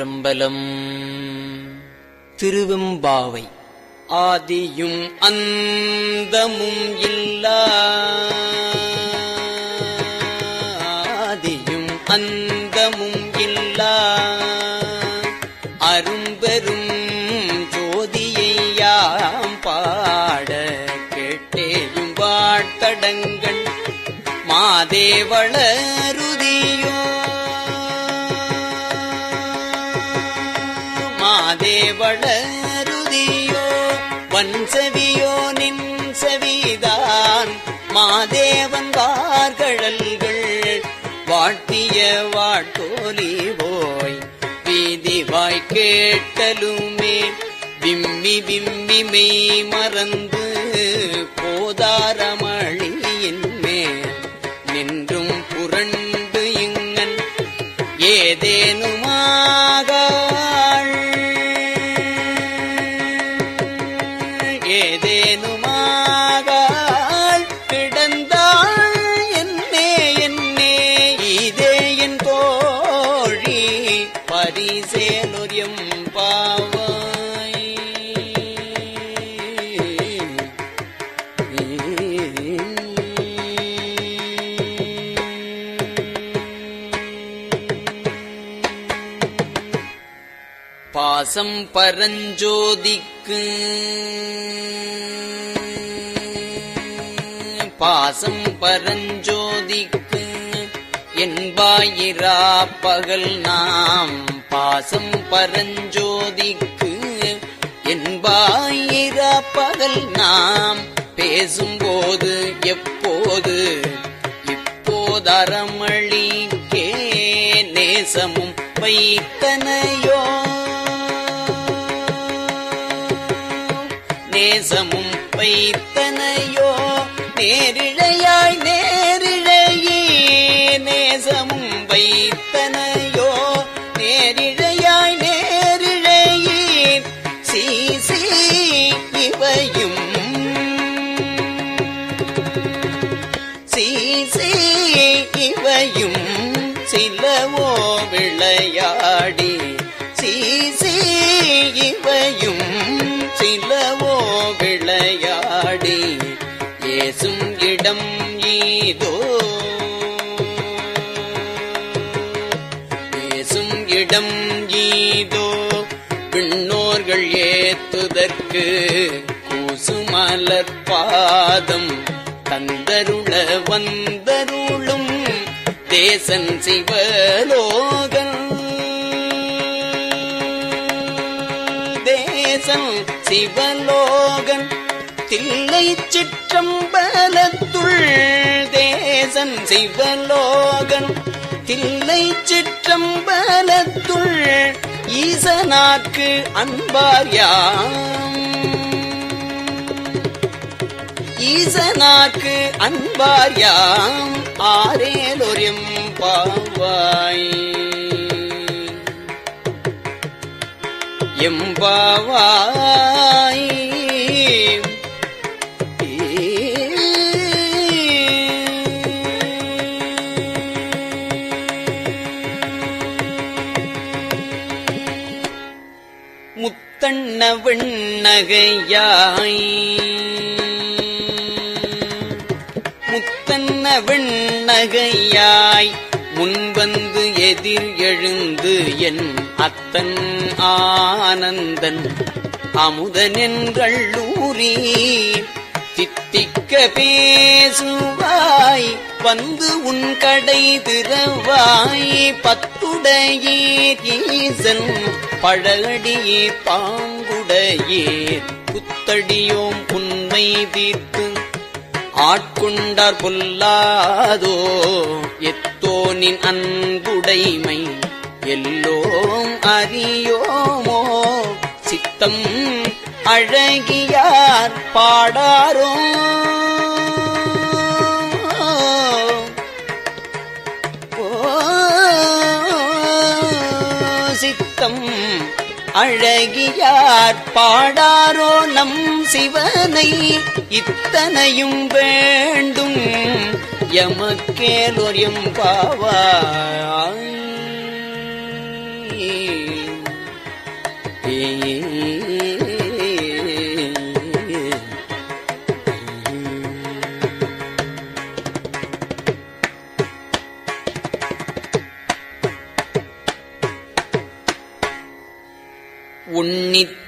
திருச்சிற்றம்பலம் திருவெம்பாவை ஆதியும் அந்தமும் இல்லா. ஆதியும் அந்தமும் இல்லா. அரும்பெரும் ஜோதியை யாம் பாட கேட்டேயும் வாழ்த்தடங்கள் மாதேவளருதியோ காட்டோலி போய் வீதி வாய் கேட்டலுமே விம்மி விம்மி மெய் மறந்து போதாரமழியின் வாசம் பரஞ்சோதிக்கு. பாசம் பரஞ்சோதிக்கு என்பாயிரா பகல் நாம். பாசம் பரஞ்சோதிக்கு என்பாயிரா பகல் நாம். பேசும்போது எப்போது? இப்போதரமளிக்கே நேசமும் வைத்தனையோ தேசமும் வைத்தனையோ நேரிழ பேசும் இடம் ஈதோ. பேசும் இடம் ஈதோ. விண்ணோர்கள் ஏத்துதற்கு கூசுமலர் பாதம் தந்தருள வந்தருளும் தேசன் சிவலோக செய்வலோகன் தில்லை சிற்றம்பலத்துள் ஈசனாக்கு அன்பார் யாம். ஈசனாக்கு அன்பார் யாம். ஆரேலொரும் பாவாய். எம்பாவாய் விண்ணகையாய். முத்தன்ன விண்ணகையாய். முன்வந்து எதிர் எழுந்து என் அத்தன் ஆனந்தன். அமுதனென்றள்ளூரி தித்திக்க பேசுவாய். வந்து உன் கடை திறவாய். பத்துடையீர் ஈசன் பழடியே பாங்குடையீர் புத்தடியோம் உண்மை தீர்த்து ஆட்கொண்டார் பொல்லாதோ எத்தோனின் அன்புடைமை. எல்லோம் அறியோமோ சித்தம் அழகியார் பாடாரோ. அழகியார் பாடாரோ நம் சிவனை இத்தனையும் வேண்டும். எமக்கேலொர் எம்பாவாய்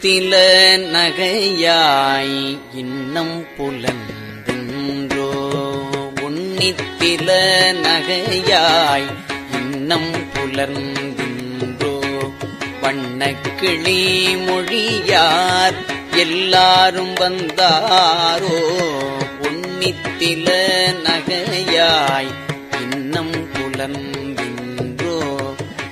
உன்னித்தில நகையாய் இன்னம் புலந்தின்றோ? உன்னித்தில நகையாய் இன்னம் புலர்ந்தின்றோ? வண்ணக்கிளி மொழியார் எல்லாரும் வந்தாரோ? உன்னித்தில நகையாய் இன்னம் புலர்ந்தின்றோ?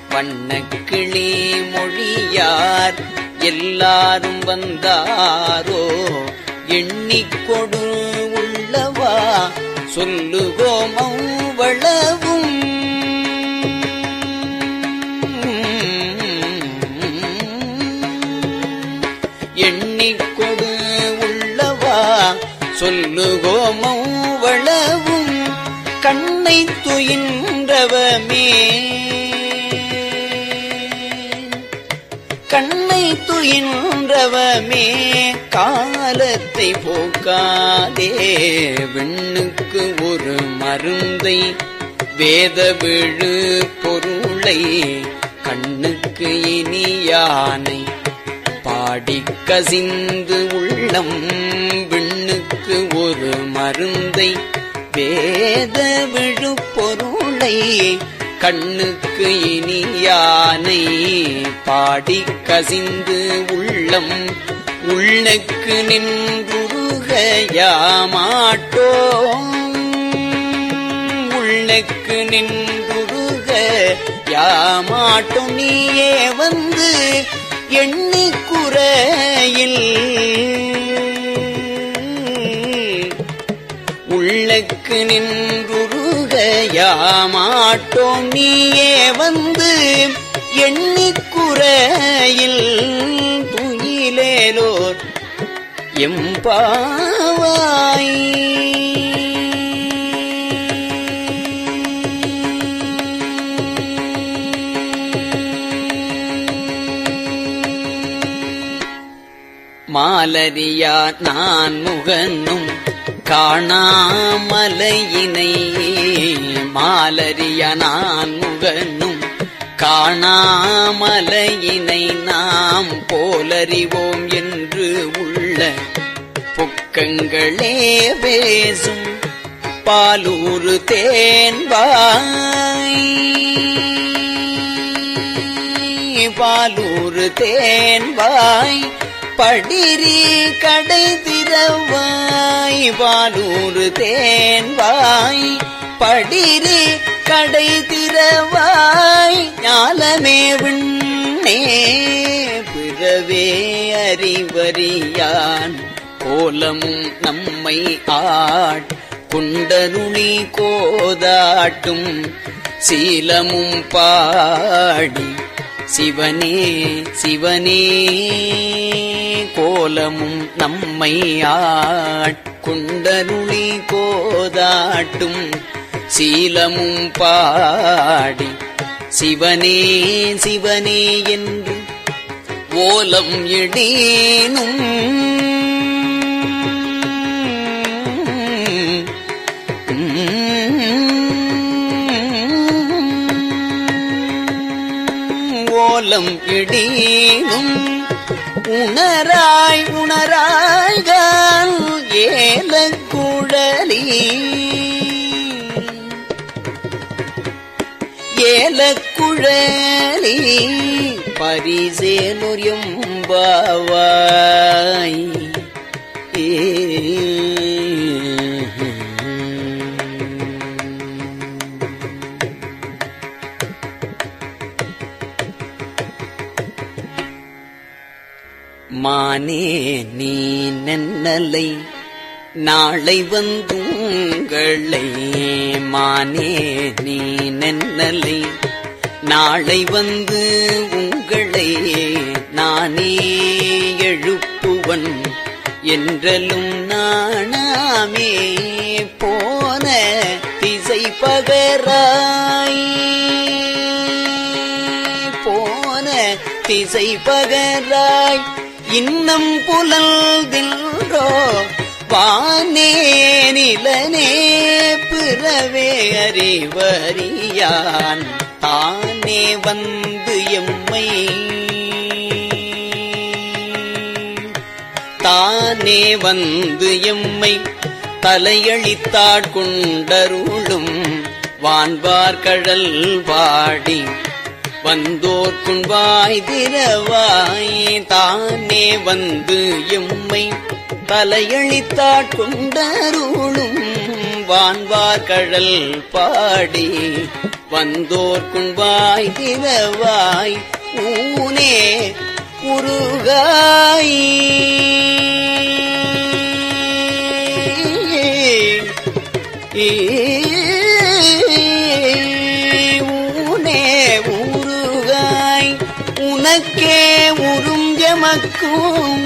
வண்ணக்கிளி மொழியார் எல்லாரும் வந்தாரோ? எண்ணிக்கொடு உள்ளவா? சொல்லுகோம் அவ்வளவும் எண்ணிக்கொடு உள்ளவா? சொல்லுகோம் அவ்வளவும் கண்ணை துயின்றவமே. கண்ணை துயின்றவமே காலத்தை போக்காதே. விண்ணுக்கு ஒரு மருந்தை வேத விழு பொருளை கண்ணுக்கு இனியானை பாடி கசிந்து உள்ளம் விண்ணுக்கு ஒரு மருந்தை வேத விழு பொருளை கண்ணுக்கு இனியானை பாடி கசிந்து உள்ளம். உள்ளக்கு நின்றுருக உள்ளக்கு உள்ளுக்கு நின்றுருக யாமாட்டும் நீயே வந்து எண்ணி குறையில். உள்ளக்கு நின்றுருகையாமா மாட்டோம் நீயே வந்து எண்ணிக்குறையில் துயிலேலோர் எம்பாவாய். மாலரியா நான் முகனும் காணாமலையினை. மாலரி அடியனான் முகனும் காணாமலையினை நாம் போலறிவோம் என்று உள்ள புக்கங்களே பேசும் பாலூரு தேன்பாய் பாலூரு தேன்பாய் படிரி கடை திறவாய். பாலூரு தேன்வாய் படிரி கடை திறவாய் ஞாலமே விண்ணே பிறவே அறிவறியான். கோலமும் நம்மை ஆட் குண்டருளி கோதாட்டும் சீலமும் பாடி. சிவனே சிவனே கோலமும் நம்மை ஆட்குண்டருளி கோதாட்டும் சீலமும் பாடி சிவனே சிவனே என்று ஓலம் இடேனும் ஓலம் இடேனும் உணராய் உணராய்கான் ஏல ஏலக்குழலி ஏல குழலி பரிசேலொர் மானே நீ நன்னலை நாளை வந்தும் வந்துங்களை மானே நீ நன்னலை. நாளை வந்து உங்களை நானே எழுப்புவன். என்றலும் நாணாமே போன திசை பகராய். போன போன திசை பகராய். இன்னம் புலல்தின்றோ பானே நிலனே பிறவே அறிவறியான். தானே வந்து எம்மை தானே வந்து எம்மை தலையளித்தாட்கொண்டருளும் வான்பார் கழல் பாடி வந்தோர்க்குன் வாய் திரவாய் தானே வந்து எம்மை. தலையளித்தாட்கொண்டருளும் வான்வார் கழல் பாடி. வந்தோர்க்குன் வாய் திரவாய் ஊனே குருகாய் ஊனே உருகாய் உனக்கே உறும் எமக்கும்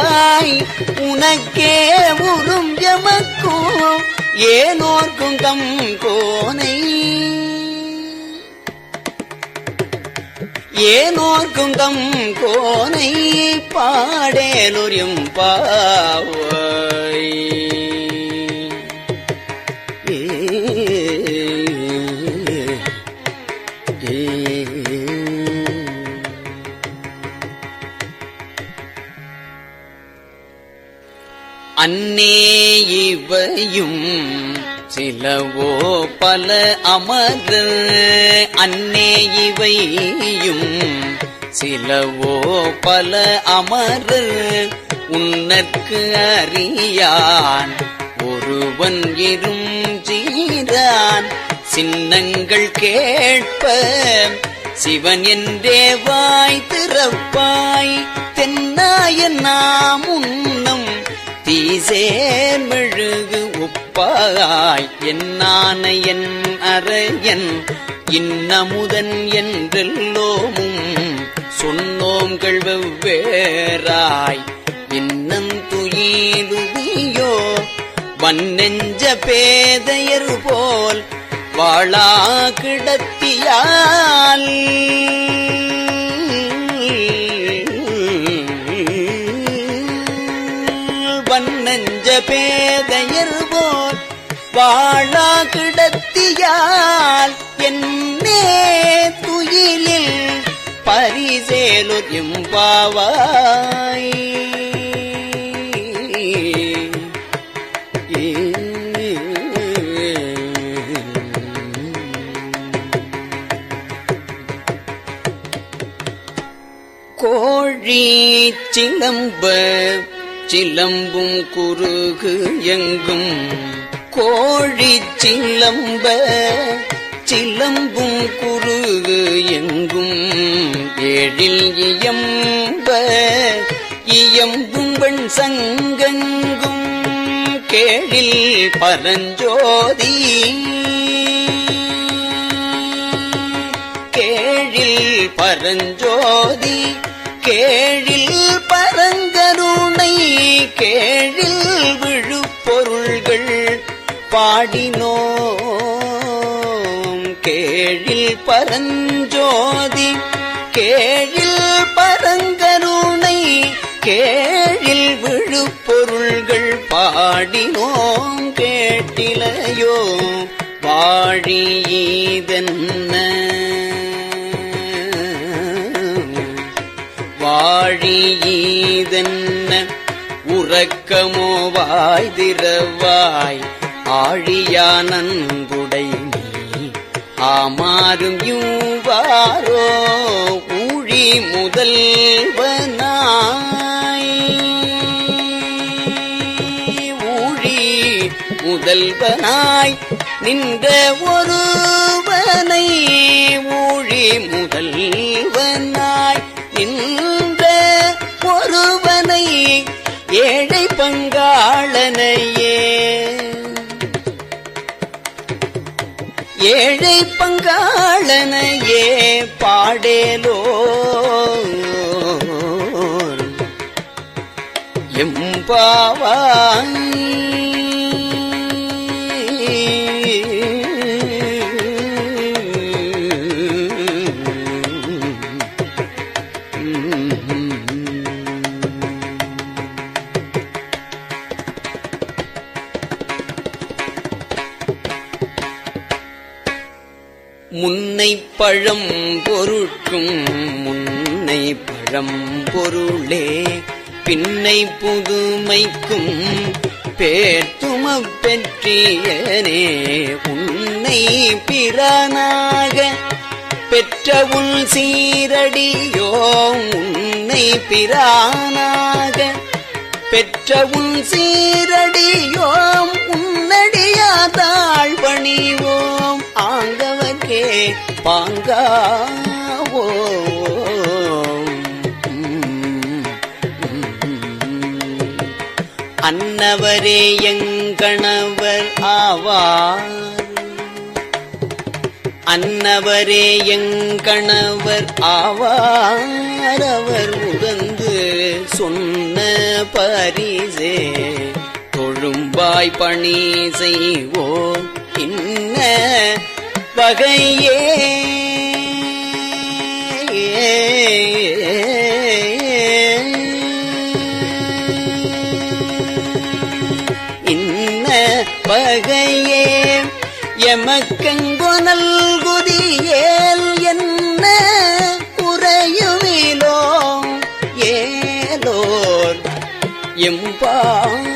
உருகாய் உனக்கே உறும் எமக்கும் ஏனோர்க்கும் தம் கோனை. ஏனோர்க்கும் தம் கோனை பாடேலொரியும் பாவை அன்னே இவையும் சிலவோ பல அமர் அன்னே இவையும் சிலவோ பல அமர் உன்னற்கு அறியான் ஒருவன் இரும் ஜீரான். சின்னங்கள் கேட்ப சிவன் என்றே வாய் திறப்பாய். தென்னாய நாமுன் உன்னம் மெழுகு உப்பாய் என்னான என் அறையன் இன்னமுதன் என்றெல்லோமும் சொன்னோங்கள் வெவ்வேறாய். இன்னம் துயிலுதியோ வன்னெஞ்ச பேதையர் போல் வாழா கிடத்தியால். பாழா கிடத்தியால் என்னே துயிலில் பரிசேலுர் எம்பாவாய். கோழி சிலம்ப சிலம்பும் குறுகு எங்கும் கோழி சிலம்ப சிலம்பும் குறுகு எங்கும் ஏழில் இயம்ப இயம்பும் வெண் சங்கெங்கும் கேழில் பரஞ்சோதி. கேழில் பரஞ்சோதி கேழில் பரங்கருணை கேழில் விழுப்பொருள் பாடினோம். கேழில் பரஞ்சோதி கேழில் பரங்கருணை கேழில் விழுப்பொருள்கள் பாடினோம். கேட்டிலையோ வாழியீதென்ன வாழியீதென்ன உறக்கமோ வாய் திறவாய் ஆழியானன்புடை ஆமாறும் யூவாரோ ஊழி முதல்வனாய். ஊழி முதல்வனாய் நின்ற ஒருவனை ஊழி முதல்வனாய் நின்ற ஒருவனை ஏழை பங்காளனை ஏழை பங்காளனையே பாடேலோ எம்பாவாய் பழம் பொருட்கும் முன்னை பழம் பொருளே. பின்னை புதுமைக்கும் பேர்த்துமப் பெற்றியனே. உன்னை பிறனாக பெற்ற உள் சீரடியோ. உன்னை பிரானாக பெற்ற உன் சீரடியோம் உன்னடியாதாள் பணிவோம் ஆங்கவர்க்கே பாங்காவோ. அன்னவரே எங்கணவர் ஆவார். அன்னவரே எங்கணவர் ஆவார். அவர் உகந்து சொன்ன பரிசே தொழும்பாய் பணி செய்வோம் இன்ன பகையே இன்ன பகையே எமக்கெங்கொனல் குதியேல் என்ன குறையுமிலோ ஏலோர் எம்பாவாய்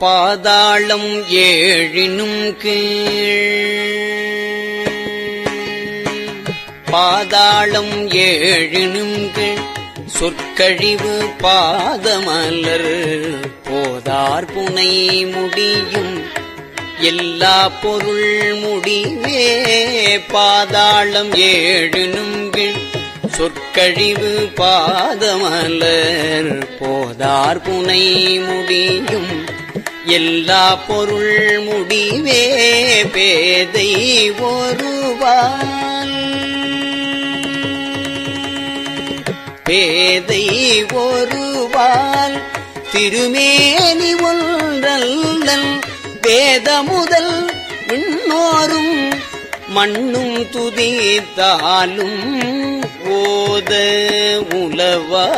பாதாளம் ஏழினும் கீழ். பாதாளம் ஏழினும் கீழ். சொற்கழிவு பாதமலர் போதார் புனை முடியும். எல்லா பொருள் முடிவே பாதாளம் ஏழினும் கீழ். சொற்கழிவு பாதமலர் போதார் புனை முடியும். எல்லா பொருள் முடிவே பேதை ஒருவான். பேதை ஒருவான். திருமேனி ஒன்றல்லன் வேத முதல் விண்ணோரும் மண்ணும் துதித்தாலும் ஓத உலவா.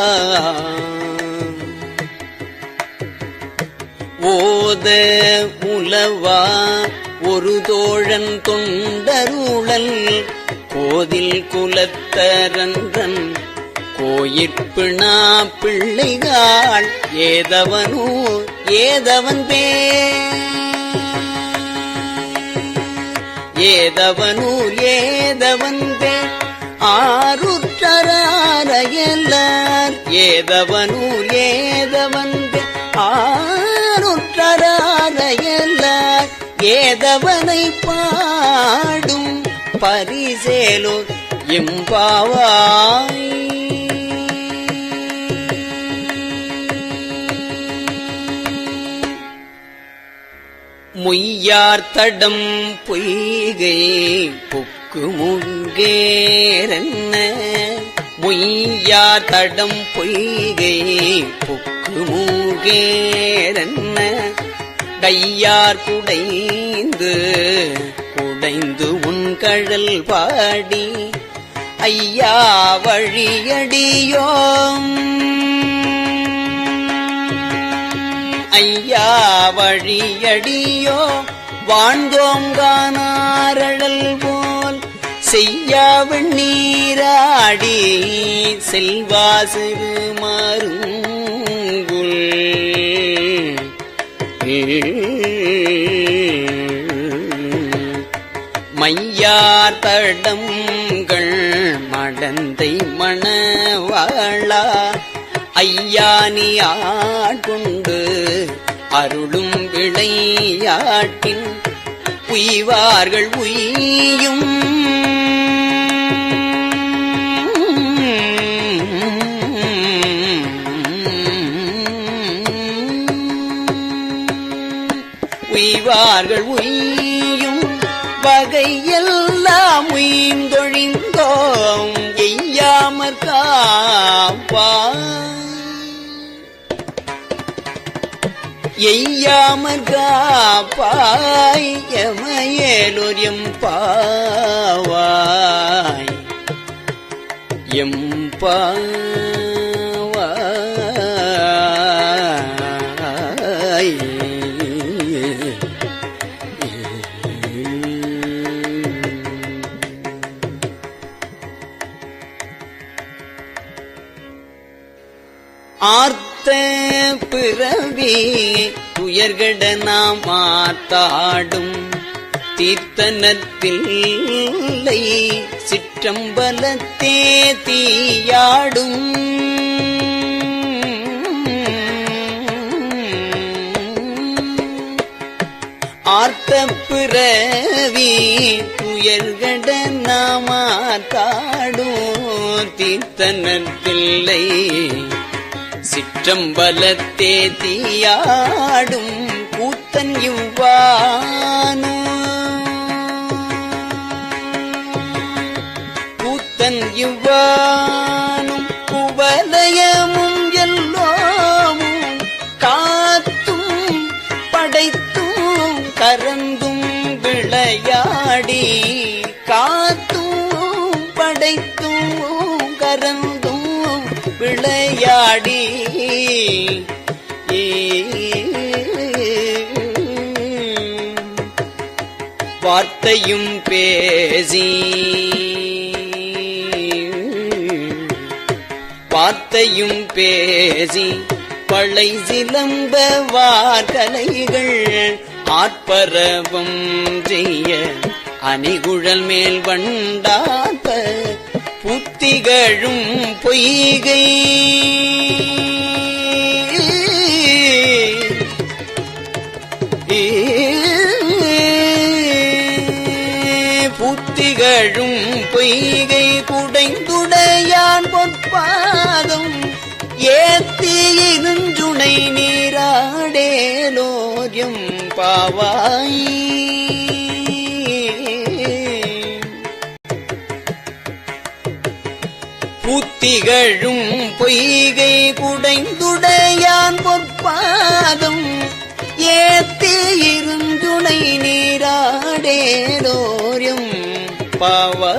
ஓத உலவா ஒரு தோழன் தொண்டருளல் கோதில் குலத்தரந்தன் கோயிற்பிணா பிள்ளைகாள் ஏதவனோ ஏதவன் பே ஏதவனூர் ஏதவன் பே ஆருற்றரையல்லார் ஏதவனூர் ஏதவன் பே ஆ ஆருற்றரையல்லார் ஏதவனை பாடும் பரிசேலு எம்பாவாய். முய்யார் தடம் பொய்கை புக்கு முங்கேரன்ன பொய்யா தடம் பொய்கை புக்கு மூகேரன்ன. கையார் குடைந்து குடைந்து உன் கழல் பாடி ஐயா வழியடியோம். ஐயா வழியடியோ வாழ்ந்தோங்கானாரழல் போல் செய்யாவண் நீராடி செல்வா சிறு மையார் தடங்கள் மடந்தை மணவாளா. ஐயானி ஆட்கொண்டு அருளும் விளையாட்டின் உய்வார்கள் உய்யும். உய்வார்கள் உய்யும். வகையெல்லாம் உய்ந்தொழிந்தோம் எய்யாமற் காப்பாய் எமையேலோர் எம் பாவாய். எம் பாவாய். ஆர்த்த பிறவி துயர்கட நாம் மாத்தாடும் தீர்த்தனத்தில் சிற்றம்பலத்தே தீயாடும். ஆர்த்த பிறவி துயர்கட நாமாத்தாடும் தீர்த்தனத்தில்லை. சிற்றம்பலத்தே தீயாடும் கூத்தன் இவ்வான. கூத்தன் இவ்வானும் குவலயமும் எல்லோமும் காத்தும் படைத்தும் கரந்தும் விளையாடி வார்த்தையும் பேசி வார்த்தையும் பேசி பழை சிலம்ப வார்கலைகள் ஆட்பரவம் செய்ய அணிகுழல் மேல் வண்டாத்த புத்திகழும் பொய்கை. புத்திகழும் பொய்கை குடைந்துடையான் பொற்பாதம். ஏத்தி இருஞ்சுனை நீராடேலோரியம் பாவாய். புத்திகழும் பொய்கை குடைந்துடையான் பொற்பாதம். ஏத்தி இருந்துணை நீராடேலோரியம் பவா.